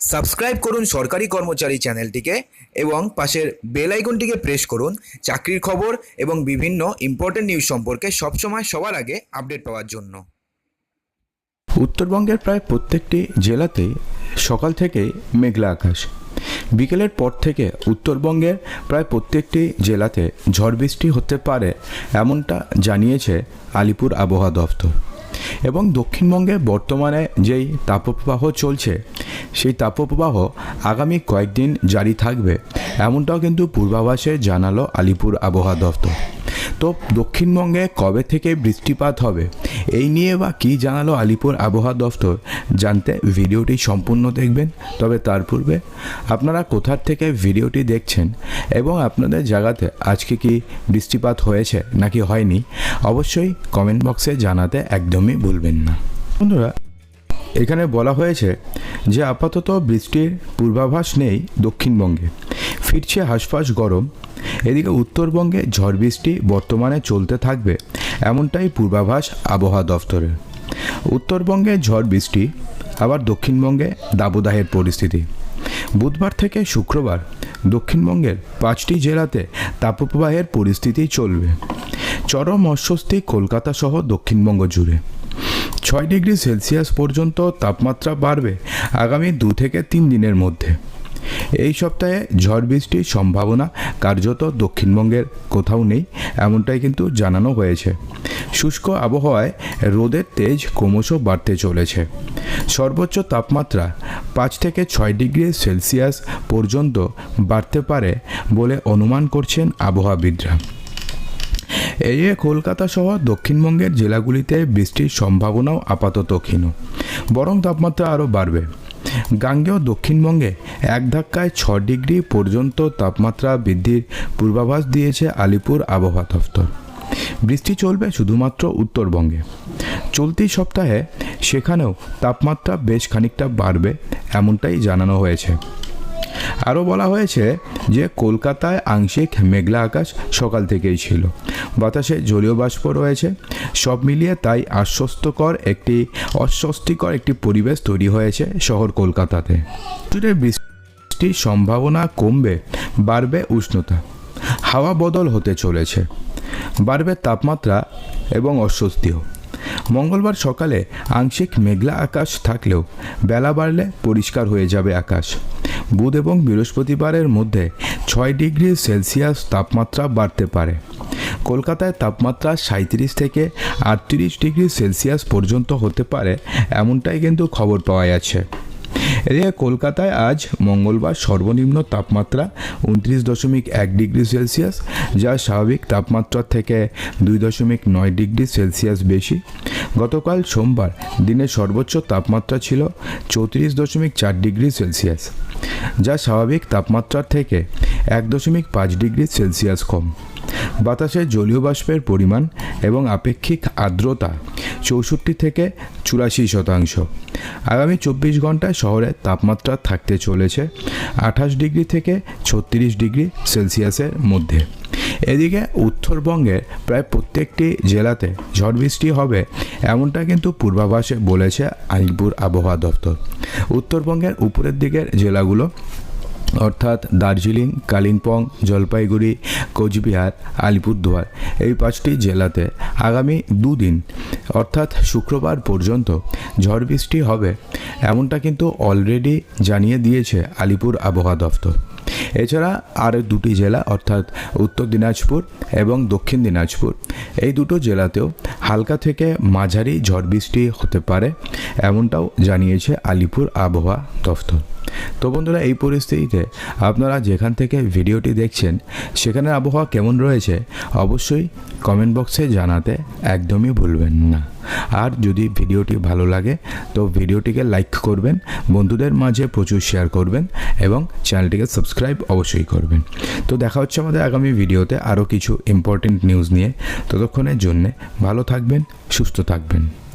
Subscribe করুন সরকারি কর্মচারী চ্যানেলটিকে এবং পাশের বেল আইকনটিকে প্রেস করুন, চাকরির খবর এবং বিভিন্ন ইম্পর্টেন্ট নিউজ সম্পর্কে সবসময় সবার আগে আপডেট পাওয়ার জন্য। উত্তরবঙ্গের প্রায় প্রত্যেকটি জেলাতেই সকাল থেকেই মেঘলা আকাশ। বিকেলের পর থেকে উত্তরবঙ্গের প্রায় প্রত্যেকটি জেলাতে ঝড় বৃষ্টি হতে পারে এমনটা জানিয়েছে আলিপুর আবহাওয়া দফতর এবং দক্ষিণবঙ্গে বর্তমানে যেই তাপপ্রবাহ চলছে সেই তাপপ্রবাহ আগামী কয়েকদিন জারি থাকবে। এমনটাও কিন্তু পূর্বাভাসে জানালো আলিপুর আবহাওয়া দফতর তো দক্ষিণবঙ্গে কবে থেকে বৃষ্টিপাত হবে? এই নিয়ে বা কী জানালো আলিপুর আবহাওয়া দফতর জানতে ভিডিওটি সম্পূর্ণ দেখবেন। তবে তার পূর্বে আপনারা কোথার থেকে ভিডিওটি দেখছেন এবং আপনাদের জায়গাতে আজকে কি বৃষ্টিপাত হয়েছে নাকি হয়নি, অবশ্যই কমেন্ট বক্সে জানাতে একদমই ভুলবেন না। বন্ধুরা এখানে বলা হয়েছে যে আপাতত বৃষ্টির পূর্বাভাস নেই দক্ষিণবঙ্গে। ফিরছে হাঁসফাঁস গরম। এদিকে উত্তরবঙ্গে ঝড় বৃষ্টি বর্তমানে চলতে থাকবে এমনটাই পূর্বাভাস আবহাওয়া দফতরের। উত্তরবঙ্গে ঝড় বৃষ্টি, আবার দক্ষিণবঙ্গে দাবদাহের পরিস্থিতি। বুধবার থেকে শুক্রবার দক্ষিণবঙ্গের পাঁচটি জেলাতে তাপপ্রবাহের পরিস্থিতি চলবে। চরম অস্বস্তি কলকাতা সহ দক্ষিণবঙ্গ জুড়ে। ছয় ডিগ্রি সেলসিয়াস পর্যন্ত তাপমাত্রা বাড়বে আগামী দু থেকে তিন দিনের মধ্যে। এই সপ্তাহে ঝড় বৃষ্টির সম্ভাবনা কার্যত দক্ষিণবঙ্গের কোথাও নেই, এমনটাই কিন্তু জানানো হয়েছে। শুষ্ক আবহাওয়ায় রোদের তেজ ক্রমশ বাড়তে চলেছে। সর্বোচ্চ তাপমাত্রা পাঁচ থেকে ছয় ডিগ্রি সেলসিয়াস পর্যন্ত বাড়তে পারে বলে অনুমান করছেন আবহাওয়াবিদরা। এদিকে কলকাতা সহ দক্ষিণবঙ্গের জেলাগুলিতে বৃষ্টির সম্ভাবনাও আপাতত ক্ষীণ। বরং তাপমাত্রা আরও বাড়বে। গাঙ্গেয় দক্ষিণবঙ্গে এক ধাক্কায় ছ ডিগ্রি পর্যন্ত তাপমাত্রা বৃদ্ধির পূর্বাভাস দিয়েছে আলিপুর আবহাওয়া দফতর। বৃষ্টি চলবে শুধুমাত্র উত্তরবঙ্গে। চলতি সপ্তাহে সেখানেও তাপমাত্রা বেশ খানিকটা বাড়বে, এমনটাই জানানো হয়েছে। আরও বলা হয়েছে যে কলকাতায় আংশিক মেঘলা আকাশ সকাল থেকেই ছিল। বাতাসে জলীয় বাষ্প রয়েছে। সব মিলিয়ে তাই আশ্বস্তকর একটি, অস্বস্তিকর একটি পরিবেশ তৈরি হয়েছে শহর কলকাতাতে। বৃষ্টির সম্ভাবনা কমবে, বাড়বে উষ্ণতা। হাওয়া বদল হতে চলেছে। বাড়বে তাপমাত্রা এবং অস্বস্তিও। মঙ্গলবার সকালে আংশিক মেঘলা আকাশ থাকলেও বেলা বাড়লে পরিষ্কার হয়ে যাবে আকাশ। বুধ এবং বৃহস্পতিবারের মধ্যে ছয় ডিগ্রি সেলসিয়াস তাপমাত্রা বাড়তে পারে। কলকাতায় তাপমাত্রা সাঁত্রিশ থেকে আটত্রিশ ডিগ্রি সেলসিয়াস পর্যন্ত হতে পারে, এমনটাই কিন্তু খবর পাওয়া যাচ্ছে। এদিকে কলকাতায় আজ মঙ্গলবার সর্বনিম্ন তাপমাত্রা উনত্রিশ দশমিক এক ডিগ্রি সেলসিয়াস, যা স্বাভাবিক তাপমাত্রার থেকে দুই দশমিক নয় ডিগ্রি সেলসিয়াস বেশি। গতকাল সোমবার দিনের সর্বোচ্চ তাপমাত্রা ছিল চৌত্রিশ দশমিক চার ডিগ্রি সেলসিয়াস, যা স্বাভাবিক তাপমাত্রার থেকে এক দশমিক পাঁচ ডিগ্রি সেলসিয়াস কম। বাতাসে জলীয় বাষ্পের পরিমাণ এবং আপেক্ষিক আর্দ্রতা চৌষট্টি থেকে চুরাশি শতাংশ। আগামী চব্বিশ ঘন্টায় শহরে তাপমাত্রা থাকতে চলেছে আঠাশ ডিগ্রি থেকে ছত্রিশ ডিগ্রি সেলসিয়াসের মধ্যে। এদিকে উত্তরবঙ্গের প্রায় প্রত্যেকটি জেলাতে ঝড় বৃষ্টি হবে, এমনটা কিন্তু পূর্বাভাসে বলেছে আলিপুর আবহাওয়া দপ্তর। উত্তরবঙ্গের উপরের দিকের জেলাগুলো অর্থাৎ দার্জিলিং, কালিম্পং, জলপাইগুড়ি, কোচবিহার, আলিপুরদুয়ার এই পাঁচটি জেলাতে আগামী দুদিন অর্থাৎ শুক্রবার পর্যন্ত ঝড় বৃষ্টি হবে, এমনটা কিন্তু অলরেডি জানিয়ে দিয়েছে আলিপুর আবহাওয়া দফতর এছাড়া আর দুটি জেলা, অর্থাৎ উত্তর দিনাজপুর এবং দক্ষিণ দিনাজপুর। এই দুটো জেলাতেও হালকা থেকে মাঝারি ঝড় বৃষ্টি হতে পারে, এমনটাও জানিয়েছে আলিপুর আবহাওয়া দফতর। তো বন্ধুরা, এই পরিস্থিতিতে আপনারা যেখান থেকে ভিডিওটি দেখছেন সেখানে আবহাওয়া কেমন রয়েছে, অবশ্যই কমেন্ট বক্সে জানাতে একদমই ভুলবেন না। আর যদি ভিডিওটি ভালো লাগে, তো ভিডিওটিকে লাইক করবেন, বন্ধুদের মাঝে প্রচুর শেয়ার করবেন এবং চ্যানেলটিকে সাবস্ক্রাইব অবশ্যই করবেন। তো দেখা হচ্ছে আমাদের আগামী ভিডিওতে আরও কিছু ইম্পর্টেন্ট নিউজ নিয়ে। ততক্ষণের জন্যে ভালো থাকবেন, সুস্থ থাকবেন।